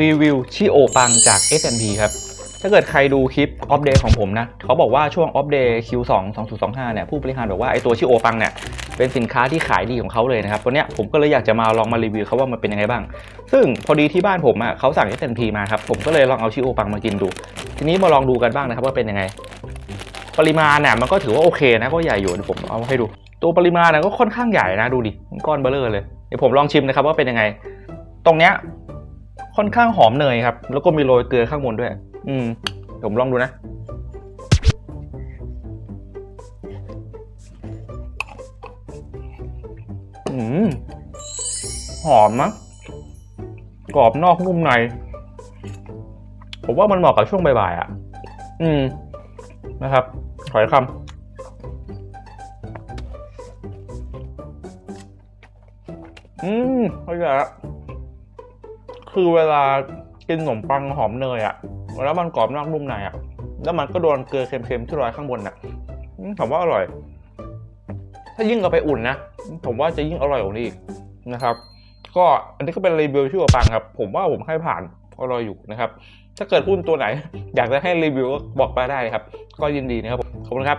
รีวิวชิโอปังจาก S&P ครับ ถ้าเกิดใครดูคลิปออฟเดย์ของผมนะ เขาบอกว่าช่วงออฟเดย์ Q2 2025 เนี่ย ผู้บริหารบอกว่าไอตัวชิโอปังเนี่ย เป็นสินค้าที่ขายดีของเขาเลยนะครับตัวเนี้ยผมก็เลยอยากจะมาลองมารีวิวเขาว่ามันเป็นยังไงบ้าง ซึ่งพอดีที่บ้านผมอะเขาสั่ง S&P มาครับ ผมก็เลยลองเอาชิโอปังมากินดู ทีนี้มาลองดูกันบ้างนะครับว่าเป็นยังไง ปริมาณน่ะมันก็ถือว่าโอเคนะก็ใหญ่อยู่เดี๋ยวผมเอาให้ดู ตัวปริมาณน่ะก็ค่อนข้างใหญ่นะดูดิก้อนเบลเลอร์เลยเดี๋ยวผมลองชิมนะครับว่าเป็นยังไง ตรงเนี้ย ค่อนข้างหอมเนยครับ แล้วก็มีโรยเกลือข้างบนด้วย อืมผมลองดูนะ อืม หอมนะกรอบนอกนุ่มใน ผมว่ามันเหมาะกับช่วงบ่ายๆอะ อืม นะครับ ถอยคำอืมเข้าใจละ คือเวลากินขนมปังหอมเนยอะแล้วมันกรอบนอกนุ่มในอะแล้วมันก็โดนเกลือเค็มๆที่โรยข้างบนอะอืมผมว่าอร่อย ถ้ายิ่งเอาไปอุ่นนะผมว่าจะยิ่งอร่อยกว่านี้อีกนะครับ ก็อันนี้ก็เป็นรีวิวชื่อว่าปังครับ ผมว่าผมให้ผ่านอร่อยอยู่นะครับ ถ้าเกิดหุ้นตัวไหน อยากจะให้รีวิวก็บอกมาได้ครับ ก็ยินดีนะครับขอบคุณครับ